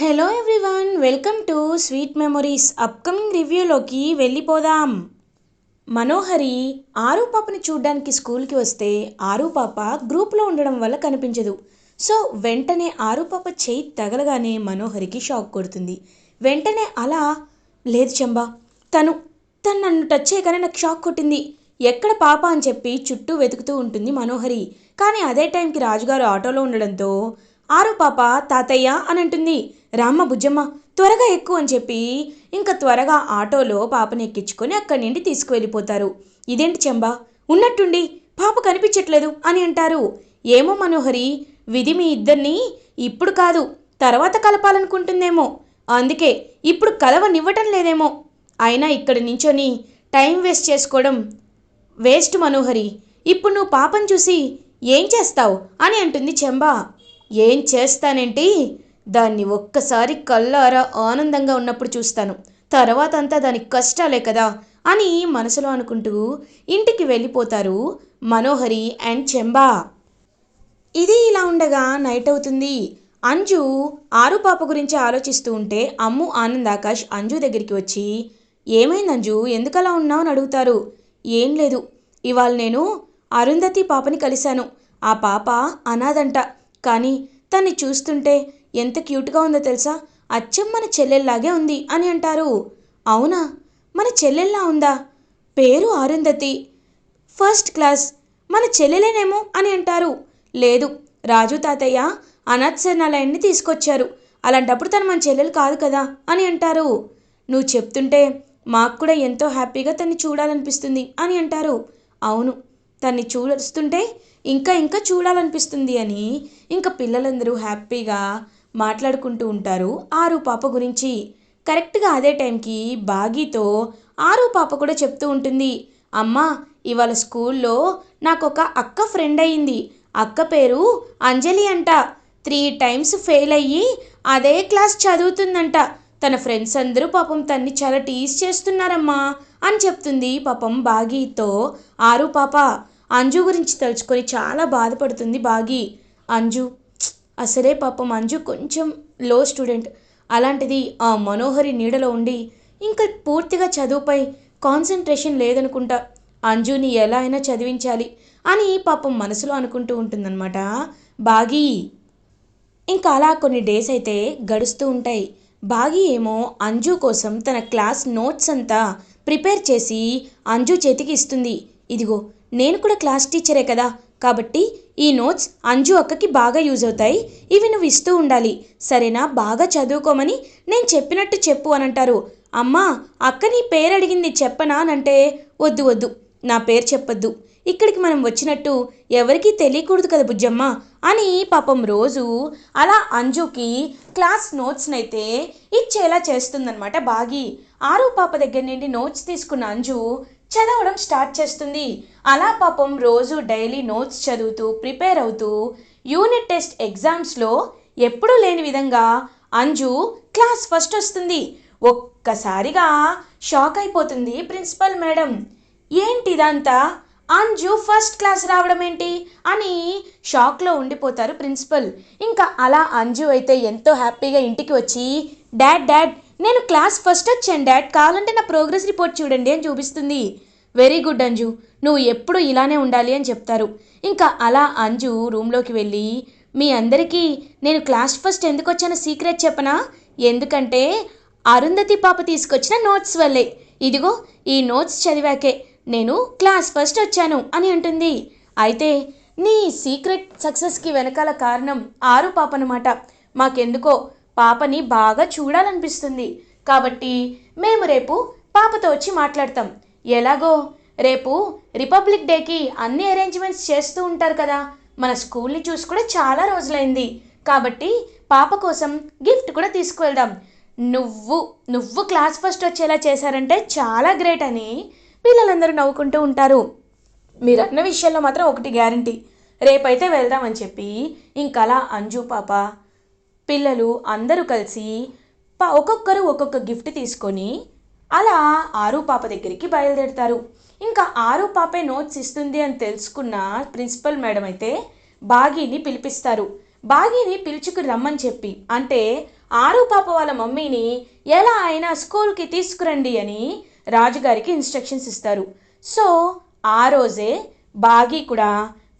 Hello everyone welcome to sweet memories upcoming రివ్యూలోకి వెళ్ళిపోదాం. మనోహరి ఆరు పాపని చూడ్డానికి స్కూల్కి వస్తే ఆరు పాప గ్రూప్లో ఉండడం వల్ల కనిపించదు. సో వెంటనే ఆరు పాప చేయి తగలగానే మనోహరికి షాక్ కొడుతుంది. వెంటనే అలా లేదు చంబా తను తను నన్ను టచ్ చేయగానే నాకు షాక్ కొట్టింది. ఎక్కడ పాప అని చెప్పి చుట్టూ వెతుకుతూ ఉంటుంది మనోహరి. కానీ అదే టైంకి రాజుగారు ఆటోలో ఉండడంతో ఆరు పాప తాతయ్య అని అంటుంది. రామ్మ బుజ్జమ్మ త్వరగా ఎక్కువ అని చెప్పి ఇంకా త్వరగా ఆటోలో పాపని ఎక్కించుకొని అక్కడి నుండి తీసుకువెళ్ళిపోతారు. ఇదేంటి చెంబా? ఉన్నట్టుండి పాప కనిపించట్లేదు అని అంటారు. ఏమో మనోహరి విధి మీ ఇద్దరిని ఇప్పుడు కాదు తర్వాత కలపాలనుకుంటుందేమో. అందుకే ఇప్పుడు కలవనివ్వటం లేదేమో. అయినా ఇక్కడ నించొని టైం వేస్ట్ చేసుకోవడం వేస్ట్ మనోహరి. ఇప్పుడు నువ్వు పాపం చూసి ఏం చేస్తావు అని అంటుంది చెంబా. ఏం చేస్తానేంటి? దాన్ని ఒక్కసారి కళ్ళారా ఆనందంగా ఉన్నప్పుడు చూస్తాను. తర్వాత అంతా దానికి కష్టాలే కదా అని మనసులో అనుకుంటూ ఇంటికి వెళ్ళిపోతారు మనోహరి అండ్ చెంబా. ఇది ఇలా ఉండగా నైట్ అవుతుంది. అంజు ఆరు పాప గురించి ఆలోచిస్తూ ఉంటే అమ్ము ఆనంద్ ఆకాష్ అంజు దగ్గరికి వచ్చి ఏమైంది అంజు? ఎందుకలా ఉన్నావు? అని అడుగుతారు. ఏం లేదు. ఇవాళ నేను అరుంధతి పాపని కలిశాను. ఆ పాప అనాథంట. కానీ తన్ని చూస్తుంటే ఎంత క్యూట్గా ఉందో తెలుసా? అచ్చం మన చెల్లెల్లాగే ఉంది అని అంటారు. అవునా? మన చెల్లెల్లా ఉందా? పేరు అరుంధతి ఫస్ట్ క్లాస్. మన చెల్లెలేనేమో అని అంటారు. లేదు రాజు తాతయ్య అనాథ్ శరణాలయాన్ని తీసుకొచ్చారు. అలాంటప్పుడు తను మన చెల్లెలు కాదు కదా అని అంటారు. నువ్వు చెప్తుంటే మాకు కూడా ఎంతో హ్యాపీగా తన్ని చూడాలనిపిస్తుంది అని అంటారు. అవును తన్ని చూస్తుంటే ఇంకా ఇంకా చూడాలనిపిస్తుంది అని ఇంకా పిల్లలందరూ హ్యాపీగా మాట్లాడుకుంటూ ఉంటారు. ఆరు పాప గురించి కరెక్ట్గా అదే టైంకి బాగీతో ఆరు పాప కూడా చెప్తూ ఉంటుంది. అమ్మా ఇవాళ స్కూల్లో నాకు ఒక అక్క ఫ్రెండ్ అయ్యింది అక్క పేరు అంజలి అంట. త్రీ టైమ్స్ ఫెయిల్ అయ్యి అదే క్లాస్ చదువుతుందంట. తన ఫ్రెండ్స్ అందరూ పాపం తన్ని చాలా టీస్ చేస్తున్నారమ్మా అని చెప్తుంది పాపం బాగీతో ఆరు పాప. అంజు గురించి తలుచుకొని చాలా బాధపడుతుంది బాగి. అంజు అసలే పాపం అంజు కొంచెం లో స్టూడెంట్ అలాంటిది ఆ మనోహరి నీడలో ఉండి ఇంకా పూర్తిగా చదువుపై కాన్సన్ట్రేషన్ లేదనుకుంటా. అంజుని ఎలా అయినా చదివించాలి అని పాపం మనసులో అనుకుంటూ ఉంటుందన్నమాట. బాగి! ఇంకా అలా కొన్ని డేస్ అయితే గడుస్తూ ఉంటాయి. బాగి ఏమో అంజు కోసం తన క్లాస్ నోట్స్ అంతా ప్రిపేర్ చేసి అంజు చేతికి ఇస్తుంది. ఇదిగో నేను కూడా క్లాస్ టీచరే కదా కాబట్టి ఈ నోట్స్ అంజు అక్కకి బాగా యూజ్ అవుతాయి. ఇవి నువ్వు ఇస్తూ ఉండాలి. సరేనా? బాగా చదువుకోమని నేను చెప్పినట్టు చెప్పు అని అంటారు అమ్మా అక్క నీ పేరు అడిగింది చెప్పనా అనంటే వద్దు వద్దు. నా పేరు చెప్పొద్దు. ఇక్కడికి మనం వచ్చినట్టు ఎవరికీ తెలియకూడదు కదా బుజ్జమ్మ అని పాపం రోజు అలా అంజుకి క్లాస్ నోట్స్ని అయితే ఇచ్చేలా చేస్తుందన్నమాట బాగి. ఆరు పాప దగ్గర నుండి నోట్స్ తీసుకున్న అంజు చదవడం స్టార్ట్ చేస్తుంది. అలా పాపం రోజు డైలీ నోట్స్ చదువుతూ ప్రిపేర్ అవుతూ యూనిట్ టెస్ట్ ఎగ్జామ్స్లో ఎప్పుడూ లేని విధంగా అంజు క్లాస్ ఫస్ట్ వస్తుంది. ఒక్కసారిగా షాక్ అయిపోతుంది ప్రిన్సిపల్ మేడం. ఏంటిదంతా? అంజు ఫస్ట్ క్లాస్ రావడం ఏంటి అని షాక్లో ఉండిపోతారు ప్రిన్సిపల్. ఇంకా అలా అంజు అయితే ఎంతో హ్యాపీగా ఇంటికి వచ్చి డాడ్ డాడ్ నేను క్లాస్ ఫస్ట్ వచ్చాను డాడ్. కావాలంటే నా ప్రోగ్రెస్ రిపోర్ట్ చూడండి అని చూపిస్తుంది. Very good Anju. నువ్వు ఎప్పుడు ఇలానే ఉండాలి అని చెప్తారు. ఇంకా అలా అంజు రూమ్లోకి వెళ్ళి మీ అందరికీ నేను క్లాస్ ఫస్ట్ ఎందుకు వచ్చానో సీక్రెట్ చెప్పనా? ఎందుకంటే అరుంధతి పాప తీసుకొచ్చిన నోట్స్ వల్లే. ఇదిగో ఈ నోట్స్ చదివాకే నేను క్లాస్ ఫస్ట్ వచ్చాను అని అంటుంది. అయితే నీ సీక్రెట్ సక్సెస్కి వెనకాల కారణం ఆరు పాప అనమాట మాకెందుకో పాపని బాగా చూడాలనిపిస్తుంది. కాబట్టి మేము రేపు పాపతో వచ్చి మాట్లాడతాం. ఎలాగో? రేపు రిపబ్లిక్ డేకి అన్ని అరేంజ్మెంట్స్ చేస్తూ ఉంటారు కదా. మన స్కూల్ని చూసి కూడా చాలా రోజులైంది. కాబట్టి పాప కోసం గిఫ్ట్ కూడా తీసుకువెళ్దాం. నువ్వు నువ్వు క్లాస్ ఫస్ట్ వచ్చేలా చేశారంటే చాలా గ్రేట్ అని పిల్లలందరూ నవ్వుకుంటూ ఉంటారు. మీరు అన్న విషయంలో మాత్రం ఒకటి గ్యారంటీ. రేపైతే వెళ్దామని చెప్పి ఇంకలా అంజు పాప పిల్లలు అందరూ కలిసి ప ఒక్కొక్కరు ఒక్కొక్క గిఫ్ట్ తీసుకొని అలా ఆరు పాప దగ్గరికి బయలుదేరుతారు. ఇంకా ఆరు పాపే నోట్స్ ఇస్తుంది అని తెలుసుకున్న ప్రిన్సిపల్ మేడం అయితే బాగీని పిలిపిస్తారు. బాగీని పిలుచుకు రమ్మని చెప్పి అంటే ఆరు పాప వాళ్ళ మమ్మీని ఎలా అయినా స్కూల్కి తీసుకురండి అని రాజుగారికి ఇన్స్ట్రక్షన్స్ ఇస్తారు. సో ఆ రోజే బాగీ కూడా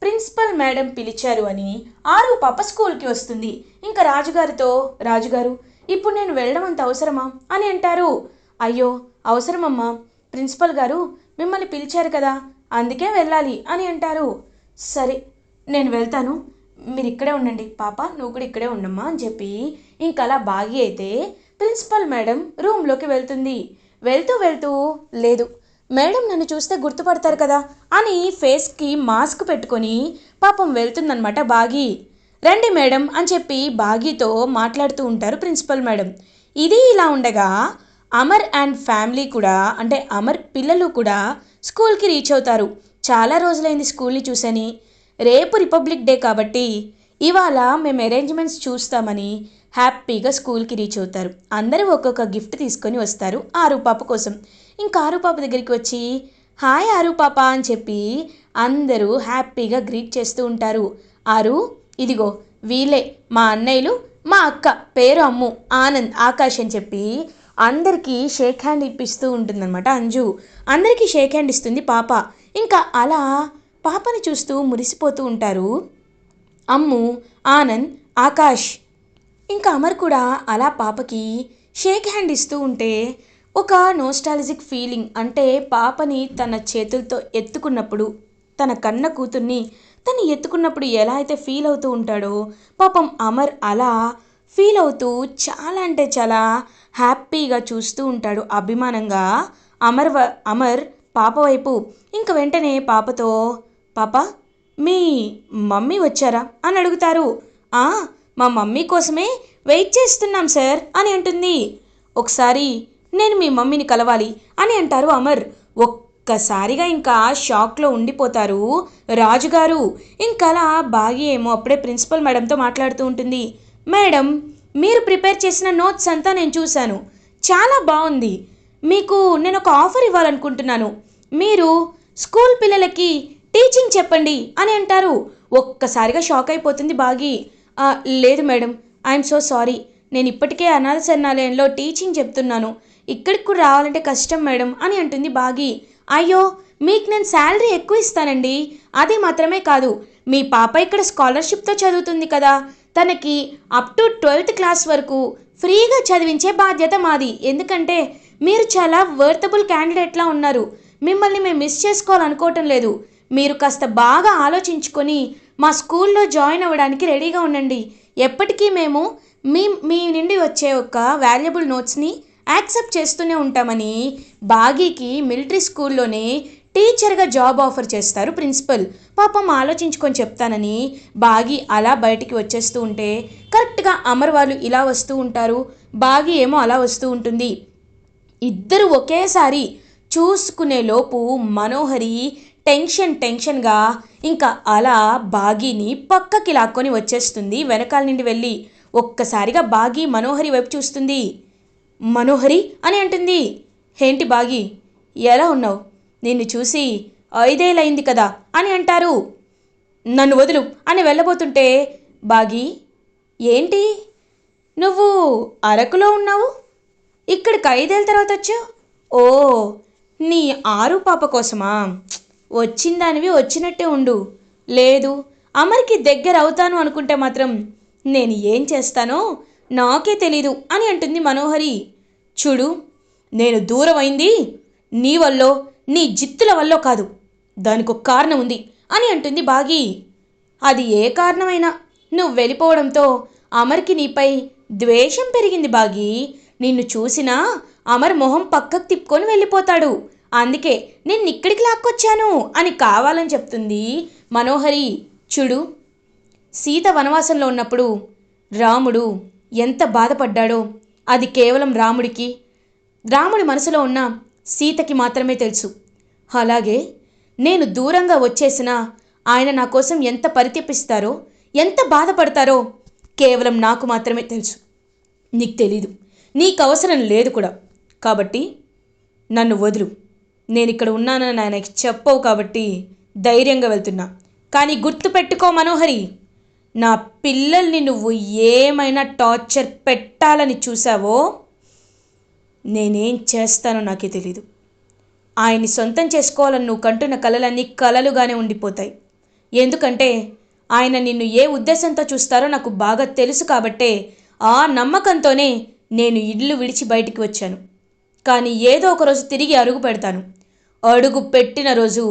ప్రిన్సిపల్ మేడం పిలిచారు అని ఆరు పాప స్కూల్కి వస్తుంది. ఇంకా రాజుగారితో రాజుగారు ఇప్పుడు నేను వెళ్ళడం అంత అవసరమా? అని అంటారు. అయ్యో అవసరమమ్మా. ప్రిన్సిపల్ గారు మిమ్మల్ని పిలిచారు కదా అందుకే వెళ్ళాలి అని అంటారు. సరే నేను వెళ్తాను. మీరు ఇక్కడే ఉండండి. పాప నువ్వు కూడా ఇక్కడే ఉండమ్మా అని చెప్పి ఇంకలా అలా బాగి అయితే ప్రిన్సిపల్ మేడం రూమ్లోకి వెళ్తుంది. వెళ్తూ వెళ్తూ లేదు. మేడం నన్ను చూస్తే గుర్తుపడతారు కదా అని ఫేస్కి మాస్క్ పెట్టుకొని పాపం వెళ్తుందనమాట బాగి. రండి మేడం అని చెప్పి బాగీతో మాట్లాడుతూ ఉంటారు ప్రిన్సిపల్ మేడం. ఇది ఇలా ఉండగా అమర్ అండ్ ఫ్యామిలీ కూడా అంటే అమర్ పిల్లలు కూడా స్కూల్కి రీచ్ అవుతారు. చాలా రోజులైంది స్కూల్ని చూసని. రేపు రిపబ్లిక్ డే కాబట్టి ఇవాళ మేము అరేంజ్మెంట్స్ చూస్తామని హ్యాపీగా స్కూల్కి రీచ్ అవుతారు. అందరూ ఒక్కొక్క గిఫ్ట్ తీసుకొని వస్తారు ఆరు పాప కోసం. ఇంకా ఆరు పాప దగ్గరికి వచ్చి హాయ్ ఆరు పాప అని చెప్పి అందరూ హ్యాపీగా గ్రీట్ చేస్తూ ఉంటారు. ఆరు ఇదిగో వీలే మా అన్నయ్యలు మా అక్క పేరు అమ్ము ఆనంద్ ఆకాష్ అని చెప్పి అందరికీ షేక్ హ్యాండ్ ఇప్పిస్తూ ఉంటుందన్నమాట అంజు. అందరికీ షేక్ హ్యాండ్ ఇస్తుంది పాప. ఇంకా అలా పాపని చూస్తూ మురిసిపోతూ ఉంటారు. అమ్ము ఆనంద్ ఆకాష్ ఇంకా అమర్ కూడా అలా పాపకి షేక్ హ్యాండ్ ఇస్తూ ఉంటే ఒక నోస్టాలజిక్ ఫీలింగ్ అంటే పాపని తన చేతులతో ఎత్తుకున్నప్పుడు తన కన్న కూతుర్ని తను ఎత్తుకున్నప్పుడు ఎలా అయితే ఫీల్ అవుతూ ఉంటాడో పాపం అమర్ అలా ఫీల్ అవుతూ చాలా అంటే చాలా హ్యాపీగా చూస్తూ ఉంటాడు. అభిమానంగా అమర్ వ అమర్ పాప వైపు ఇంక వెంటనే పాపతో పాప మీ మమ్మీ వచ్చారా? అని అడుగుతారు. "ఆ, మా మమ్మీ కోసమే వెయిట్ చేస్తున్నాం సార్ అని అంటుంది. ఒకసారి నేను మీ మమ్మీని కలవాలి అని అంటారు అమర్. ఒక్కసారిగా ఇంకా షాక్లో ఉండిపోతారు రాజుగారు. ఇంకలా బాగి ఏమో అప్పుడే ప్రిన్సిపల్ మేడంతో మాట్లాడుతూ ఉంటుంది. మేడం మీరు ప్రిపేర్ చేసిన నోట్స్ అంతా నేను చూశాను. చాలా బాగుంది. మీకు నేను ఒక ఆఫర్ ఇవ్వాలనుకుంటున్నాను. మీరు స్కూల్ పిల్లలకి టీచింగ్ చెప్పండి అని అంటారు. ఒక్కసారిగా షాక్ అయిపోతుంది బాగి. లేదు మేడం. ఐఎమ్ సో సారీ నేను ఇప్పటికే అనాథ శరణాలయంలో టీచింగ్ చెప్తున్నాను. ఇక్కడికి కూడా రావాలంటే కష్టం మేడం అని అంటుంది బాగి. అయ్యో మీకు నేను శాలరీ ఎక్కువ ఇస్తానండి? అది మాత్రమే కాదు. మీ పాప ఇక్కడ స్కాలర్షిప్తో చదువుతుంది కదా. తనకి అప్ టు ట్వెల్త్ క్లాస్ వరకు ఫ్రీగా చదివించే బాధ్యత మాది. ఎందుకంటే మీరు చాలా వర్తబుల్ క్యాండిడేట్లా ఉన్నారు. మిమ్మల్ని మేము మిస్ చేసుకోవాలనుకోవటం లేదు. మీరు కాస్త బాగా ఆలోచించుకొని మా స్కూల్లో జాయిన్ అవ్వడానికి రెడీగా ఉండండి. ఎప్పటికీ మేము మీ మీ నుండి వచ్చే ఒక వాల్యుబుల్ నోట్స్ని యాక్సెప్ట్ చేస్తూనే ఉంటామని బాగీకి మిలిటరీ స్కూల్లోనే టీచర్గా జాబ్ ఆఫర్ చేస్తారు ప్రిన్సిపల్. పాపం ఆలోచించుకొని చెప్తానని బాగి అలా బయటికి వచ్చేస్తూ ఉంటే కరెక్ట్గా అమర్ వాళ్ళు ఇలా వస్తూ ఉంటారు బాగి ఏమో అలా వస్తూ ఉంటుంది. ఇద్దరు ఒకేసారి చూసుకునే లోపు మనోహరి టెన్షన్ టెన్షన్గా ఇంకా అలా బాగీని పక్కకి లాక్కొని వచ్చేస్తుంది. వెనకాల నుండి వెళ్ళి ఒక్కసారిగా బాగి మనోహరి వైపు చూస్తుంది. మనోహరి అని అంటుంది. ఏంటి బాగి? ఎలా ఉన్నావు? నిన్ను చూసి ఐదేళ్ళయింది కదా అని అంటారు. నన్ను వదులు అని వెళ్ళబోతుంటే బాగి ఏంటి? నువ్వు అరకులో ఉన్నావు? ఇక్కడికి ఐదేళ్ళ తర్వాత వచ్చావు? ఓ నీ ఆరు పాప కోసమా? వచ్చిందానివి వచ్చినట్టే ఉండు. లేదు అమర్కి దగ్గర అవుతాను అనుకుంటే మాత్రం నేను ఏం చేస్తానో నాకే తెలీదు అని అంటుంది మనోహరి. చూడు నేను దూరం అయింది నీ వల్లో నీ జిత్తుల వల్లో కాదు. దానికి ఒక కారణం ఉంది అని అంటుంది బాగి. అది ఏ కారణమైనా? నువ్వు వెళ్ళిపోవడంతో అమర్కి నీపై ద్వేషం పెరిగింది బాగి. నిన్ను చూసినా అమర్ మొహం పక్కకు తిప్పుకొని వెళ్ళిపోతాడు. అందుకే నేను ఇక్కడికి లాక్కొచ్చాను అని కావాలని చెప్తుంది మనోహరి. చూడు సీత వనవాసంలో ఉన్నప్పుడు రాముడు ఎంత బాధపడ్డాడో. అది కేవలం రాముడికి రాముడి మనసులో ఉన్న సీతకి మాత్రమే తెలుసు. అలాగే నేను దూరంగా వచ్చేసినా ఆయన నా కోసం ఎంత పరితపిస్తారో ఎంత బాధపడతారో కేవలం నాకు మాత్రమే తెలుసు. నీకు తెలీదు. నీకు అవసరం లేదు కూడా. కాబట్టి నన్ను వదులు. నేను ఇక్కడ ఉన్నానని ఆయనకి చెప్పవు కాబట్టి ధైర్యంగా వెళ్తున్నా. కానీ గుర్తుపెట్టుకో మనోహరి నా పిల్లల్ని నువ్వు ఏమైనా టార్చర్ పెట్టాలని చూసావో నేనేం చేస్తానో నాకే తెలీదు. ఆయన్ని సొంతం చేసుకోవాలని నువ్వు కంటున్న కలలన్నీ కలలుగానే ఉండిపోతాయి. ఎందుకంటే ఆయన నిన్ను ఏ ఉద్దేశంతో చూస్తారో నాకు బాగా తెలుసు కాబట్టే ఆ నమ్మకంతోనే నేను ఇల్లు విడిచి బయటికి వచ్చాను. కానీ ఏదో ఒక రోజు తిరిగి అరుగు పెడతాను. అడుగు పెట్టిన రోజు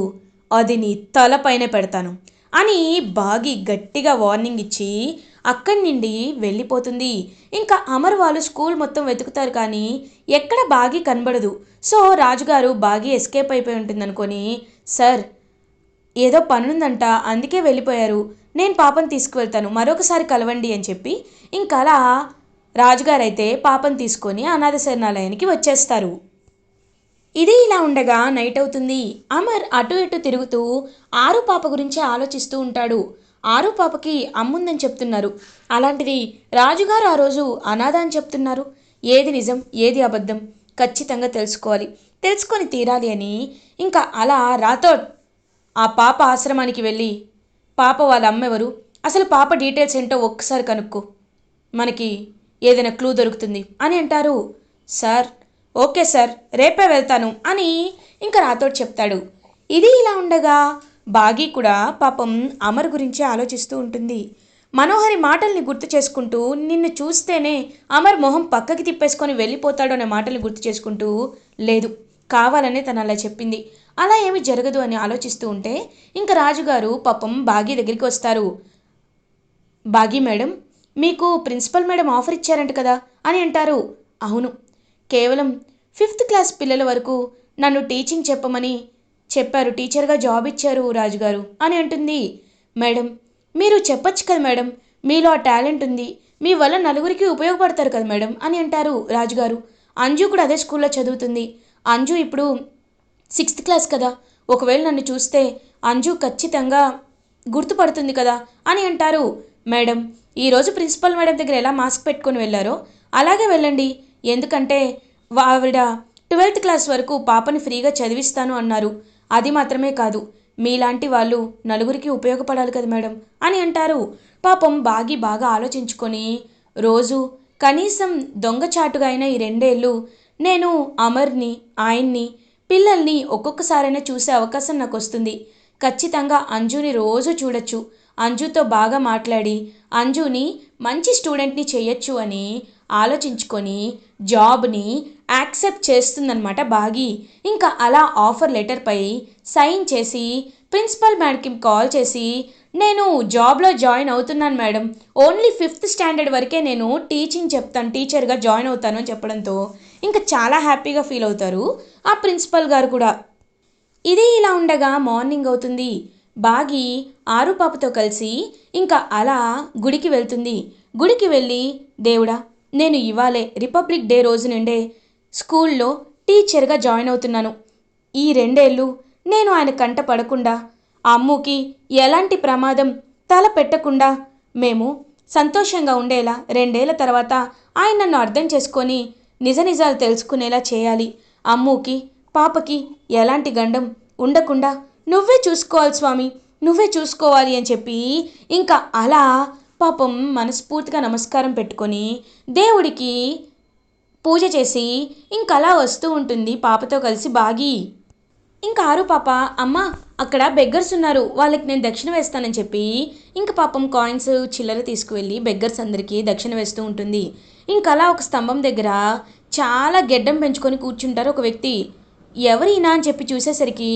అది నీ తలపైనే పెడతాను అని బాగి గట్టిగా వార్నింగ్ ఇచ్చి అక్కడి నుండి వెళ్ళిపోతుంది. ఇంకా అమర్ వాళ్ళు స్కూల్ మొత్తం వెతుకుతారు కానీ ఎక్కడ బాగి కనబడదు. సో రాజుగారు బాగి ఎస్కేప్ అయిపోయి ఉంటుందనుకొని సార్ ఏదో పనుందంట అందుకే వెళ్ళిపోయారు. నేను పాపను తీసుకువెళ్తాను. మరొకసారి కలవండి అని చెప్పి ఇంకా అలా రాజుగారు అయితే పాపను తీసుకొని అనాథ శరణాలయానికి వచ్చేస్తారు. ఇది ఇలా ఉండగా నైట్ అవుతుంది అమర్ అటు ఇటు తిరుగుతూ ఆరు పాప గురించి ఆలోచిస్తూ ఉంటాడు. ఆరు పాపకి అమ్ముందని చెప్తున్నారు. అలాంటిది రాజుగారు ఆ రోజు అనాథ అని చెప్తున్నారు. ఏది నిజం ఏది అబద్ధం ఖచ్చితంగా తెలుసుకోవాలి. తెలుసుకొని తీరాలి అని ఇంకా అలా రాథోడ్ ఆ పాప ఆశ్రమానికి వెళ్ళి పాప వాళ్ళ అమ్మెవరు అసలు పాప డీటెయిల్స్ ఏంటో ఒక్కసారి కనుక్కో. మనకి ఏదైనా క్లూ దొరుకుతుంది అని అంటారు. సార్ ఓకే సార్ రేపే వెళ్తాను అని ఇంకా రాథోడ్ చెప్తాడు. ఇది ఇలా ఉండగా బాగి కూడా పాపం అమర్ గురించి ఆలోచిస్తూ ఉంటుంది. మనోహరి మాటల్ని గుర్తు చేసుకుంటూ నిన్ను చూస్తేనే అమర్ మొహం పక్కకి తిప్పేసుకొని వెళ్ళిపోతాడు అనే మాటల్ని గుర్తు చేసుకుంటూ లేదు కావాలనే తను అలా చెప్పింది. అలా ఏమి జరగదు అని ఆలోచిస్తూ ఉంటే ఇంకా రాజుగారు పాపం బాగీ దగ్గరికి వస్తారు. బాగీ మేడం మీకు ప్రిన్సిపల్ మేడం ఆఫర్ ఇచ్చారంట కదా అని అంటారు. అవును కేవలం ఫిఫ్త్ క్లాస్ పిల్లల వరకు నన్ను టీచింగ్ చెప్పమని చెప్పారు. టీచర్గా జాబ్ ఇచ్చారు రాజుగారు అని అంటుంది. మేడం మీరు చెప్పొచ్చు కదా మేడం మీలో ఆ టాలెంట్ ఉంది మీ వల్ల నలుగురికి ఉపయోగపడతారు కదా మేడం అని అంటారు రాజుగారు. అంజు కూడా అదే స్కూల్లో చదువుతుంది. అంజు ఇప్పుడు సిక్స్త్ క్లాస్ కదా ఒకవేళ నన్ను చూస్తే అంజు ఖచ్చితంగా గుర్తుపడుతుంది కదా అని అంటారు మేడం. ఈరోజు ప్రిన్సిపల్ మేడం దగ్గర ఎలా మాస్క్ పెట్టుకొని వెళ్ళారో అలాగే వెళ్ళండి ఎందుకంటే ఆవిడ ట్వెల్త్ క్లాస్ వరకు పాపని ఫ్రీగా చదివిస్తాను అన్నారు. అది మాత్రమే కాదు మీలాంటి వాళ్ళు నలుగురికి ఉపయోగపడాలి కదా మేడం అని అంటారు. పాపం బాగి బాగా ఆలోచించుకొని రోజు కనీసం దొంగచాటుగా అయిన ఈ రెండేళ్ళు నేను అమర్ని ఆయన్ని పిల్లల్ని ఒక్కొక్కసారైనా చూసే అవకాశం నాకు వస్తుంది ఖచ్చితంగా అంజుని రోజు చూడొచ్చు. అంజుతో బాగా మాట్లాడి అంజుని మంచి స్టూడెంట్ని చేయొచ్చు అని ఆలోచించుకొని జాబ్ని యాక్సెప్ట్ చేస్తుందన్నమాట బాగి. ఇంకా అలా ఆఫర్ లెటర్పై సైన్ చేసి ప్రిన్సిపల్ మేడంకి కాల్ చేసి నేను జాబ్లో జాయిన్ అవుతున్నాను మేడం. ఓన్లీ ఫిఫ్త్ స్టాండర్డ్ వరకే నేను టీచింగ్ చెప్తాను టీచర్గా జాయిన్ అవుతాను అని చెప్పడంతో ఇంకా చాలా హ్యాపీగా ఫీల్ అవుతారు ఆ ప్రిన్సిపల్ గారు కూడా. ఇది ఇలా ఉండగా మార్నింగ్ అవుతుంది బాగి ఆరు పాపతో కలిసి ఇంకా అలా గుడికి వెళ్తుంది. గుడికి వెళ్ళి దేవుడా నేను ఇవాళే రిపబ్లిక్ డే రోజు నుండే స్కూల్లో టీచర్గా జాయిన్ అవుతున్నాను. ఈ రెండేళ్ళు నేను ఆయన కంట పడకుండా అమ్ముకి ఎలాంటి ప్రమాదం తల పెట్టకుండా మేము సంతోషంగా ఉండేలా రెండేళ్ళ తర్వాత ఆయన నన్ను అర్థం చేసుకొని నిజ నిజాలు తెలుసుకునేలా చేయాలి. అమ్ముకి పాపకి ఎలాంటి గండం ఉండకుండా నువ్వే చూసుకోవాలి స్వామి నువ్వే చూసుకోవాలి అని చెప్పి ఇంకా అలా పాపం మనస్ఫూర్తిగా నమస్కారం పెట్టుకొని దేవుడికి పూజ చేసి ఇంకలా అలా వస్తూ ఉంటుంది పాపతో కలిసి బాగి. ఇంకా ఆరు పాప అమ్మ అక్కడ బెగ్గర్స్ ఉన్నారు వాళ్ళకి నేను దక్షిణ వేస్తానని చెప్పి ఇంకా పాపం కాయిన్స్ చిల్లర తీసుకువెళ్ళి బెగ్గర్స్ అందరికీ దక్షిణ వేస్తూ ఉంటుంది. ఇంకలా అలా ఒక స్తంభం దగ్గర చాలా గెడ్డం పెంచుకొని కూర్చుంటారు ఒక వ్యక్తి. ఎవరైనా అని చెప్పి చూసేసరికి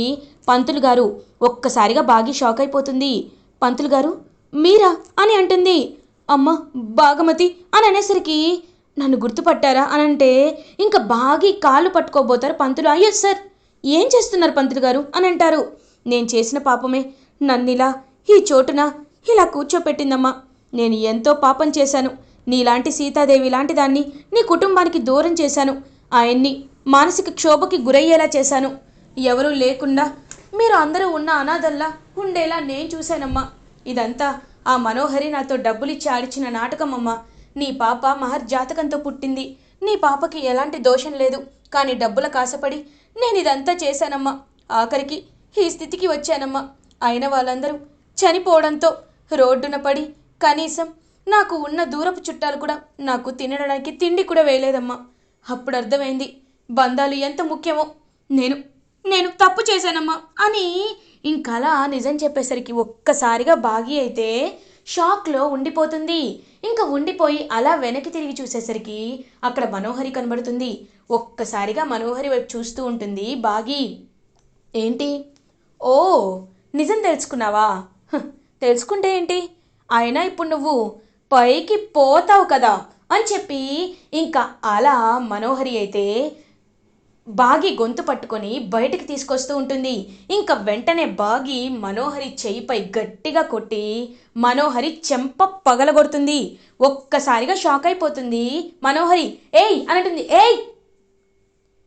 పంతులు గారు ఒక్కసారిగా బాగి షాక్ అయిపోతుంది. పంతులు గారు మీరా? అని అంటుంది. అమ్మ బాగమతి అని అనేసరికి నన్ను గుర్తుపట్టారా అని అంటే ఇంకా బాగి కాళ్ళు పట్టుకోబోతారు పంతులు. అయ్యో సార్ ఏం చేస్తున్నారు పంతులు గారు? అని అంటారు. నేను చేసిన పాపమే నన్నిలా ఈ చోటున ఇలా కూర్చోపెట్టిందమ్మా. నేను ఎంతో పాపం చేశాను. నీలాంటి సీతాదేవి లాంటి దాన్ని నీ కుటుంబానికి దూరం చేశాను. ఆయన్ని మానసిక క్షోభకి గురయ్యేలా చేశాను. ఎవరూ లేకుండా మీరు అందరూ ఉన్న అనాథల్లా ఉండేలా నేను చూశానమ్మా. ఇదంతా ఆ మనోహరి నాతో డబ్బులిచ్చి ఆడిచిన నాటకమమ్మా. నీ పాప మహర్జాతకంతో పుట్టింది. నీ పాపకి ఎలాంటి దోషం లేదు. కానీ డబ్బుల కాసపడి నేను ఇదంతా చేశానమ్మా. ఆఖరికి ఈ స్థితికి వచ్చానమ్మా. అయిన వాళ్ళందరూ చనిపోవడంతో రోడ్డున పడి కనీసం నాకు ఉన్న దూరపు చుట్టాలు కూడా నాకు తినడానికి తిండి కూడా వేయలేదమ్మా. అప్పుడు అర్థమైంది బంధాలు ఎంత ముఖ్యమో. నేను నేను తప్పు చేశానమ్మా అని ఇంకలా నిజం చెప్పేసరికి ఒక్కసారిగా బాగి అయితే షాక్లో ఉండిపోతుంది. ఇంకా ఉండిపోయి అలా వెనక్కి తిరిగి చూసేసరికి అక్కడ మనోహరి కనబడుతుంది. ఒక్కసారిగా మనోహరి వైపు చూస్తూ ఉంటుంది బాగి. ఏంటి? ఓ నిజం తెలుసుకున్నావా? తెలుసుకుంటే ఏంటి? అయినా ఇప్పుడు నువ్వు పైకి పోతావు కదా అని చెప్పి ఇంకా అలా మనోహరి అయితే బాగి గొంతు పట్టుకొని బయటికి తీసుకొస్తూ ఉంటుంది. ఇంకా వెంటనే బాగి మనోహరి చేయిపై గట్టిగా కొట్టి మనోహరి చెంప పగలగొడుతుంది. ఒక్కసారిగా షాక్ అయిపోతుంది. మనోహరి ఏయ్! అంటుంది ఏయ్!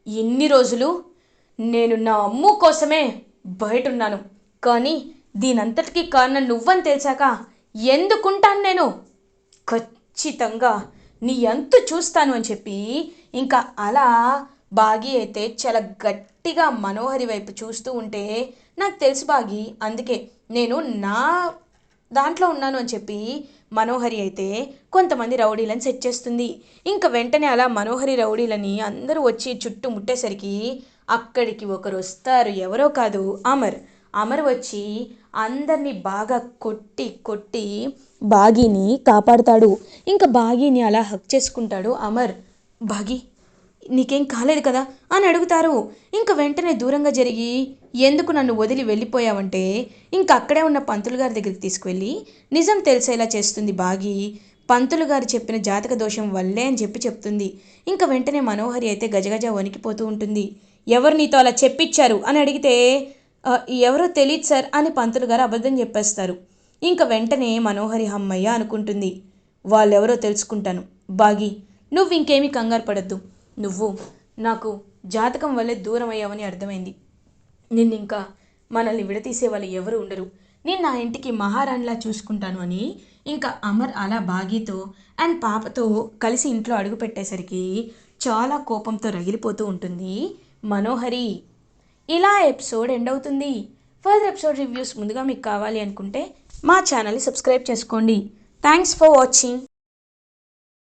ఎన్ని రోజులు నేను నా అమ్ము కోసమే బయట ఉన్నాను కానీ దీనంతటికీ కారణం నువ్వని తెలిసాక ఎందుకుంటాను నేను? ఖచ్చితంగా నీ అంతు చూస్తాను అని చెప్పి ఇంకా అలా బాగి అయితే చాలా గట్టిగా మనోహరి వైపు చూస్తూ ఉంటే నాకు తెలుసు బాగి అందుకే నేను నా దాంట్లో ఉన్నాను అని చెప్పి మనోహరి అయితే కొంతమంది రౌడీలను సెట్ చేస్తుంది. ఇంకా వెంటనే అలా మనోహరి రౌడీలని అందరూ వచ్చి చుట్టూ ముట్టేసరికి అక్కడికి ఒకరు వస్తారు. ఎవరో కాదు అమర్. అమర్ వచ్చి అందరినీ బాగా కొట్టి కొట్టి బాగీని కాపాడుతాడు. ఇంకా బాగీని అలా హక్ చేసుకుంటాడు అమర్. బాగి నీకేం కాలేదు కదా అని అడుగుతారు. ఇంక వెంటనే దూరంగా జరిగి ఎందుకు నన్ను వదిలి వెళ్ళిపోయావంటే ఇంక అక్కడే ఉన్న పంతులు గారి దగ్గరికి తీసుకువెళ్ళి నిజం తెలిసేలా చేస్తుంది బాగి. పంతులు గారు చెప్పిన జాతక దోషం వల్లే అని చెప్పి చెప్తుంది. ఇంక వెంటనే మనోహరి అయితే గజగజ వణికిపోతూ ఉంటుంది. ఎవరు నీతో అలా చెప్పిచ్చారు అని అడిగితే ఎవరో తెలియదు సార్ అని పంతులు గారు అబద్ధం చెప్పేస్తారు. ఇంక వెంటనే మనోహరి హమ్మయ్య అనుకుంటుంది. వాళ్ళెవరో తెలుసుకుంటాను బాగి. నువ్వు ఇంకేమీ కంగారు పడద్దు. నువ్వు నాకు జాతకం వల్లే దూరం అయ్యావని అర్థమైంది. నిన్నింకా మనల్ని విడతీసే వాళ్ళు ఎవరు ఉండరు. నేను నా ఇంటికి మహారాణిలా చూసుకుంటాను అని ఇంకా అమర్ అలా బాగీతో అండ్ పాపతో కలిసి ఇంట్లో అడుగుపెట్టేసరికి చాలా కోపంతో రగిలిపోతూ ఉంటుంది మనోహరి. ఇలా ఎపిసోడ్ ఎండ్ అవుతుంది. ఫర్దర్ ఎపిసోడ్ రివ్యూస్ ముందుగా మీకు కావాలి అనుకుంటే మా ఛానల్ని సబ్స్క్రైబ్ చేసుకోండి. Thanks for watching.